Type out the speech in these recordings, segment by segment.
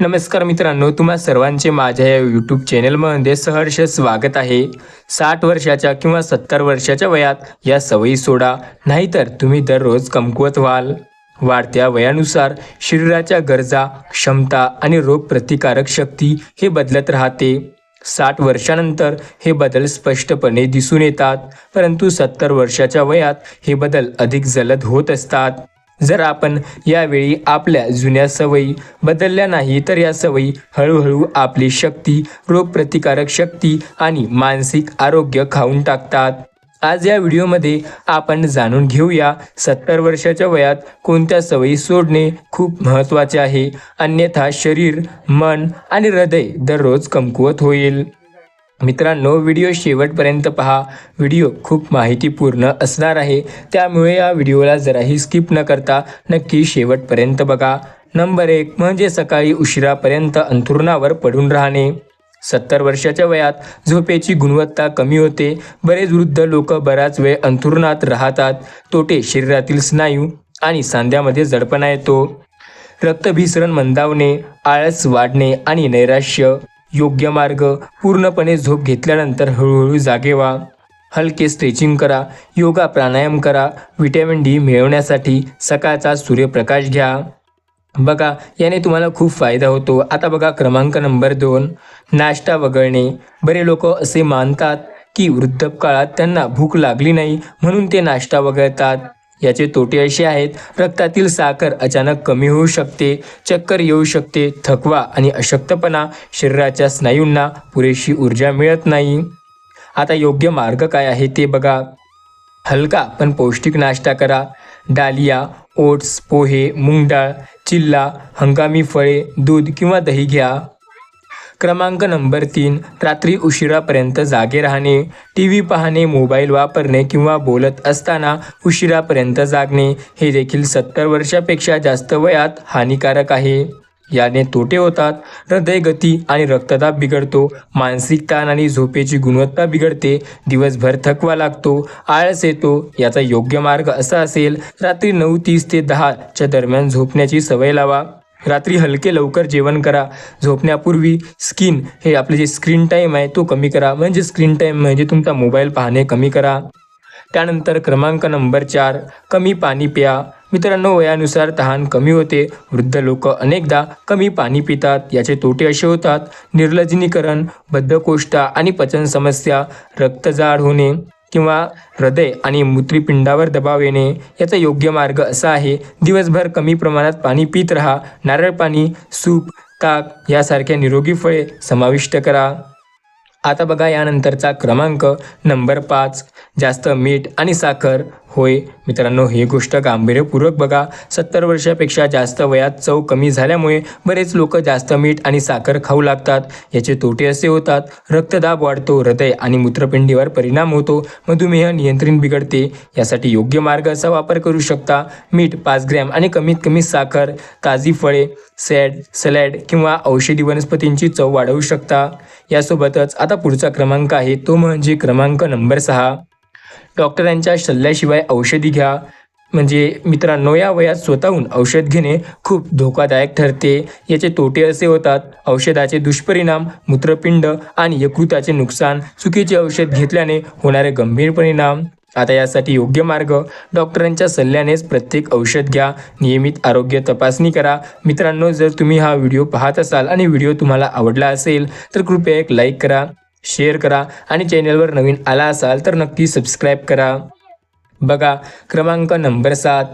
नमस्कार मित्रांनो तुम्हा सर्वांचे माझ्या या यूट्यूब चॅनलमध्ये सहर्ष स्वागत आहे. साठ वर्षाच्या किंवा सत्तर वर्षाच्या वयात या सवयी सोडा नाहीतर तुम्ही दररोज कमकुवत व्हाल. वाढत्या वयानुसार शरीराच्या गरजा क्षमता आणि रोगप्रतिकारक शक्ती हे बदलत राहते. साठ वर्षानंतर हे बदल स्पष्टपणे दिसून येतात परंतु सत्तर वर्षाच्या वयात हे बदल अधिक जलद होत असतात. जर आपण यावेळी आपल्या जुन्या सवयी बदलल्या नाही तर या सवयी हळूहळू आपली शक्ती रोगप्रतिकारक शक्ती आणि मानसिक आरोग्य खाऊन टाकतात. आज या व्हिडिओमध्ये आपण जाणून घेऊया सत्तर वर्षाच्या वयात कोणत्या सवयी सोडणे खूप महत्त्वाचे आहे. अन्यथा शरीर मन आणि हृदय दररोज कमकुवत होईल. मित्रांनो व्हिडिओ शेवटपर्यंत पहा. व्हिडिओ खूप माहितीपूर्ण असणार आहे. त्यामुळे या व्हिडिओला जराही स्किप न करता नक्की शेवटपर्यंत बघा. नंबर एक म्हणजे सकाळी उशिरापर्यंत अंथरुणावर पडून राहणे. सत्तर वर्षाच्या वयात झोपेची गुणवत्ता कमी होते. बरेच वृद्ध लोक बराच वेळ अंथरुणात राहतात. तोटे शरीरातील स्नायू आणि सांध्यामध्ये जडपणा येतो. रक्तभिसरण मंदावणे आळस वाढणे आणि नैराश्य. योग्य मार्ग पूर्णपणे झोप घेतल्यानंतर हळूहळू जागे व्हा. हलके स्ट्रेचिंग करा योगा प्राणायाम करा विटॅमिन डी मिळवण्यासाठी सकाळचा सूर्यप्रकाश घ्या. बघा याने तुम्हाला खूप फायदा होतो. आता बघा क्रमांक नंबर दोन नाश्ता वगळणे. बरे लोक असे मानतात की वृद्धकाळात त्यांना भूक लागली नाही म्हणून ते नाश्ता वगळतात. याचे तोटे असे आहेत रक्तातील साखर अचानक कमी होऊ शकते चक्कर येऊ शकते थकवा आणि अशक्तपणा शरीराच्या स्नायूंना पुरेशी ऊर्जा मिळत नाही. आता योग्य मार्ग काय आहे ते बघा. हलका पण पौष्टिक नाश्ता करा. डालिया ओट्स पोहे मूग डाळ चिल्ला हंगामी फळे दूध किंवा दही घ्या. क्रमांक नंबर तीन रात्री उशिरापर्यंत जागे राहणे. टी व्ही पाहणे मोबाईल वापरणे किंवा बोलत असताना उशिरापर्यंत जागणे. हे देखील सत्तर वर्षापेक्षा जास्त वयात हानिकारक आहे. याने तोटे होतात. हृदयगती आणि रक्तदाब बिघडतो. मानसिक ताण आणि झोपेची गुणवत्ता बिघडते. दिवसभर थकवा लागतो. आळस येतो. याचा योग्य मार्ग असा असेल रात्री नऊ तीस ते दहाच्या दरम्यान झोपण्याची सवय लावा. रात्री हलके लवकर जेवण करा. झोपण्यापूर्वी स्किन हे आपले जे स्क्रीन टाईम आहे तो कमी करा. म्हणजे स्क्रीन टाईम म्हणजे तुमचा मोबाईल पाहणे कमी करा. त्यानंतर क्रमांक नंबर चार कमी पाणी प्या. मित्रांनो वयानुसार तहान कमी होते. वृद्ध लोक अनेकदा कमी पाणी पितात. याचे तोटे असे होतात. निर्लजनीकरण बद्धकोष्ठा आणि पचन समस्या रक्तजाड होणे. किंवा हृदय आणि मूत्रपिंडावर दबाव येणे याचा योग्य मार्ग असा आहे. दिवसभर कमी प्रमाणात पाणी पित राहा. नारळ पाणी सूप ताक यासारख्या निरोगी फळे समाविष्ट करा. आता बघा यानंतरचा क्रमांक नंबर पाच. जास्त मीठ आणि साखर होय. मित्रांनो ही गोष्ट गांभीर्यपूर्वक बघा. सत्तर वर्षापेक्षा जास्त वयात चव कमी झाल्यामुळे बरेच लोक जास्त मीठ आणि साखर खाऊ लागतात. याचे तोटे असे होतात. रक्तदाब वाढतो हृदय आणि मूत्रपिंडीवर परिणाम होतो. मधुमेह नियंत्रण बिघडते. यासाठी योग्य मार्गाचा वापर करू शकता. मीठ पाच ग्रॅम आणि कमीत कमी साखर ताजी फळे सॅड सलॅड किंवा औषधी वनस्पतींची चव वाढवू शकता. यासोबतच आता पुढचा क्रमांक आहे. तो म्हणजे क्रमांक नंबर सहा. डॉक्टरांच्या सल्ल्याशिवाय औषधी घ्या. म्हणजे मित्रांनो या वयात स्वतःहून औषध घेणे खूप धोकादायक ठरते. याचे तोटे असे होतात औषधाचे दुष्परिणाम मूत्रपिंड आणि यकृताचे नुकसान चुकीचे औषध घेतल्याने होणारे गंभीर परिणाम. आता यासाठी योग्य मार्ग डॉक्टरांच्या सल्ल्यानेच प्रत्येक औषध घ्या. नियमित आरोग्य तपासणी करा. मित्रांनो जर तुम्ही हा व्हिडिओ पाहत असाल आणि व्हिडिओ तुम्हाला आवडला असेल तर कृपया एक लाईक करा. शेअर करा आणि चॅनलवर नवीन आला असाल तर नक्की सबस्क्राईब करा. बघा क्रमांक नंबर सात.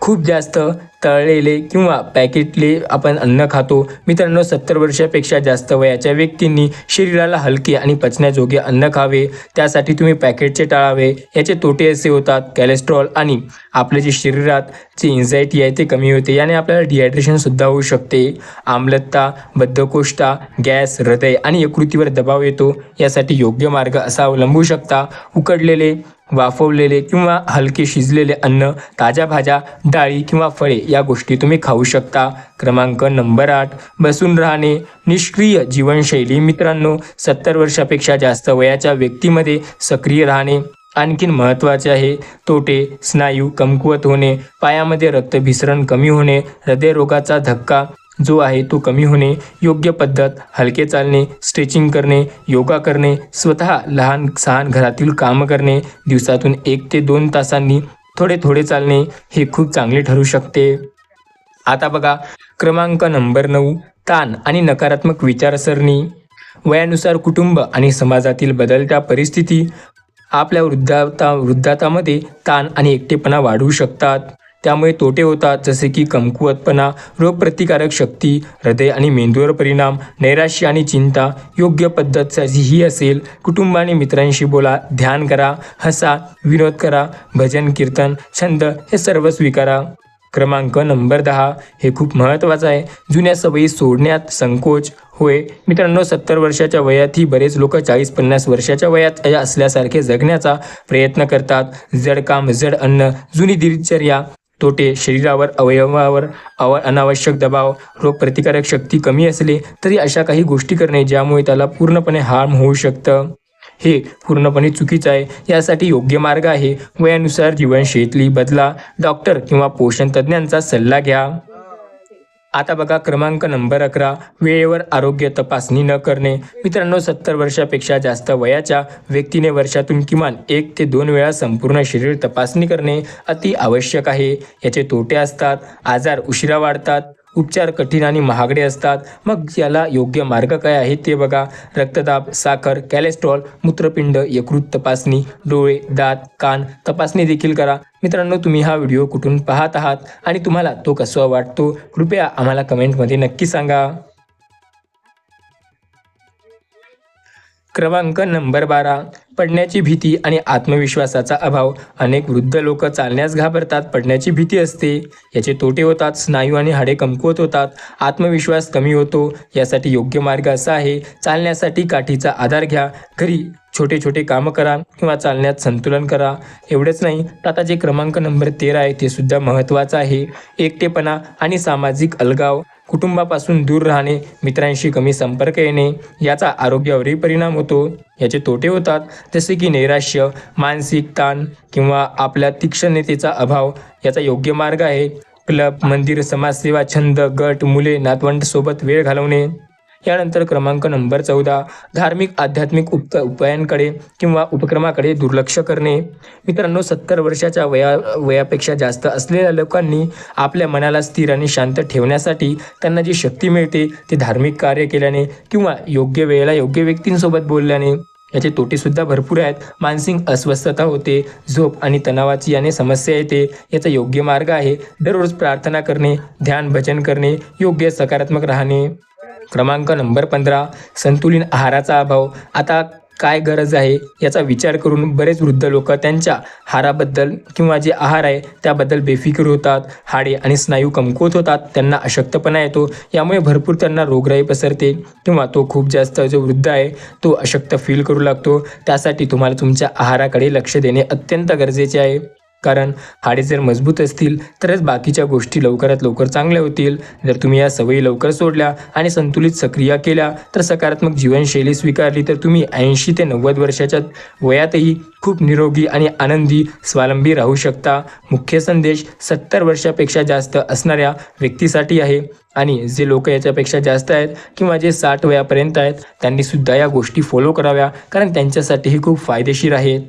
खूप जास्त तळलेले किंवा पॅकेटले आपण अन्न खातो. मित्रांनो सत्तर वर्षापेक्षा जास्त वयाच्या व्यक्तींनी शरीराला हलके आणि पचण्याजोगे अन्न खावे. त्यासाठी तुम्ही पॅकेटचे टाळावे. याचे तोटे असे होतात कॅलेस्ट्रॉल आणि आपले जे शरीरात जे एन्झायटी आहे ते कमी होते. याने आपल्याला डिहायड्रेशनसुद्धा होऊ शकते. आम्लता बद्धकोष्ठा गॅस हृदय आणि यकृतीवर दबाव येतो. यासाठी योग्य मार्ग असा अवलंबू शकता. उकडलेले वाफवलेले किंवा हलके शिजलेले अन्न ताज्या भाज्या डाळी किंवा फळे या गोष्टी तुम्ही खाऊ शकता. क्रमांक नंबर आठ. बसून राहणे. निष्क्रिय जीवनशैली. मित्रांनो सत्तर वर्षापेक्षा जास्त वयाच्या व्यक्तीमध्ये सक्रिय राहणे आणखीन महत्त्वाचे आहे. तोटे स्नायू कमकुवत होणे पायामध्ये रक्तभिसरण कमी होणे हृदयरोगाचा धक्का जो आहे तो कमी होणे योग्य पद्धत हलके चालणे स्ट्रेचिंग करणे योगा करणे स्वतः लहान सहान घरातील कामं करणे दिवसातून एक ते दोन तासांनी थोडे थोडे चालणे हे खूप चांगले ठरू शकते. आता बघा क्रमांक नंबर नऊ ताण आणि नकारात्मक विचारसरणी. वयानुसार कुटुंब आणि समाजातील बदलत्या परिस्थिती आपल्या वृद्धाता वृद्धातामध्ये ताण आणि एकटेपणा वाढवू शकतात. त्यामुळे तोटे होतात जसे की कमकुवतपणा रोगप्रतिकारक शक्ती हृदय आणि मेंदूवर परिणाम नैराश्य आणि चिंता योग्य पद्धत ही असेल. कुटुंब आणि मित्रांशी बोला ध्यान करा हसा विनोद करा भजन कीर्तन छंद हे सर्व स्वीकारा. क्रमांक नंबर दहा हे खूप महत्त्वाचं आहे. जुन्या सवयी सोडण्यात संकोच. होय मित्रांनो सत्तर वर्षाच्या वयातही बरेच लोक चाळीस पन्नास वर्षाच्या वयात असल्यासारखे जगण्याचा प्रयत्न करतात. जड काम जड अन्न जुनी दिनचर्या तोटे शरीरावर अवयवावर अव अनावश्यक दबाव रोगप्रतिकारक शक्ती कमी असले तरी अशा काही गोष्टी करणे ज्यामुळे त्याला पूर्णपणे हार्म होऊ शकतं. हे पूर्णपणे चुकीचं आहे. यासाठी योग्य मार्ग आहे. वयानुसार जीवनशैली बदला. डॉक्टर किंवा पोषण तज्ज्ञांचा सल्ला घ्या. आता बघा क्रमांक नंबर अकरा वेळेवर आरोग्य तपासणी न करणे. मित्रांनो सत्तर वर्षापेक्षा जास्त वयाच्या व्यक्तीने वर्षातून किमान एक ते दोन वेळा संपूर्ण शरीर तपासणी करणे अति आवश्यक आहे. याचे तोटे असतात आजार उशिरा वाढतात उपचार कठीण आणि महागडे असतात. मग याला योग्य मार्ग काय आहे ते बघा. रक्तदाब साखर कॅलेस्ट्रॉल मूत्रपिंड यकृत तपासणी डोळे दात कान तपासणी देखील करा. मित्रांनो तुम्ही हा व्हिडिओ कुठून पाहत आहात आणि तुम्हाला तो कसा वाटतो? कृपया आम्हाला कमेंटमध्ये नक्की सांगा. क्रमांक नंबर बारा. पडण्याची भीती आणि आत्मविश्वासाचा अभाव. अनेक वृद्ध लोक चालण्यास घाबरतात पडण्याची भीती असते. याचे तोटे होतात स्नायू आणि हाडे कमकुवत होतात. आत्मविश्वास कमी होतो यासाठी योग्य मार्ग असा आहे चालण्यासाठी काठीचा आधार घ्या. घरी छोटे छोटे कामं करा किंवा चालण्यात संतुलन करा. एवढंच नाही आता जे क्रमांक नंबर तेरा आहे ते सुद्धा महत्त्वाचं आहे. एकटेपणा आणि सामाजिक अलगाव. कुटुंबापासून दूर राहणे मित्रांशी कमी संपर्क येणे याचा आरोग्यावरही परिणाम होतो. याचे तोटे होतात जसे की नैराश्य मानसिक ताण किंवा आपल्या तीक्ष्णतेचा अभाव याचा योग्य मार्ग आहे. क्लब मंदिर समाजसेवा छंद गट मुले नातवंड सोबत वेळ घालवणे. यानंतर क्रमांक नंबर चौदा धार्मिक आध्यात्मिक उप उपायांकडे किंवा उपक्रमाकडे दुर्लक्ष करणे. मित्रांनो सत्तर वर्षाच्या वया वयापेक्षा जास्त असलेल्या लोकांनी आपल्या मनाला स्थिर आणि शांत ठेवण्यासाठी त्यांना जी शक्ती मिळते ती धार्मिक कार्य केल्याने किंवा योग्य वेळेला योग्य व्यक्तींसोबत बोलल्याने याचे तोटेसुद्धा भरपूर आहेत. मानसिक अस्वस्थता होते झोप आणि तणावाची याने समस्या येते याचा योग्य मार्ग आहे दररोज प्रार्थना करणे ध्यान भजन करणे योग्य सकारात्मक राहणे. क्रमांक नंबर पंधरा संतुलित आहाराचा अभाव. आता काय गरज आहे याचा विचार करून बरेच वृद्ध लोक त्यांच्या हाराबद्दल किंवा जे आहार आहे त्याबद्दल बेफिकीर होतात हाडे आणि स्नायू कमकुवत होतात त्यांना अशक्तपणा येतो. यामुळे भरपूर त्यांना रोगराई पसरते किंवा तो खूप जास्त जो वृद्ध आहे तो अशक्त फील करू लागतो. त्यासाठी तुम्हाला तुमच्या आहाराकडे लक्ष देणे अत्यंत गरजेचे आहे. कारण हाडे जर मजबूत असतील तरच बाकीच्या गोष्टी लवकरात लवकर चांगल्या होतील. जर तुम्ही या सवयी लवकर सोडल्या आणि संतुलित सक्रिया केल्या तर सकारात्मक जीवनशैली स्वीकारली तर तुम्ही ऐंशी ते नव्वद वर्षाच्या वयातही खूप निरोगी आणि आनंदी स्वावलंबी राहू शकता. मुख्य संदेश सत्तर वर्षापेक्षा जास्त असणाऱ्या व्यक्तीसाठी आहे. आणि जे लोक याच्यापेक्षा जास्त आहेत किंवा जे साठ वयापर्यंत आहेत त्यांनीसुद्धा या गोष्टी फॉलो कराव्या कारण त्यांच्यासाठीही खूप फायदेशीर आहेत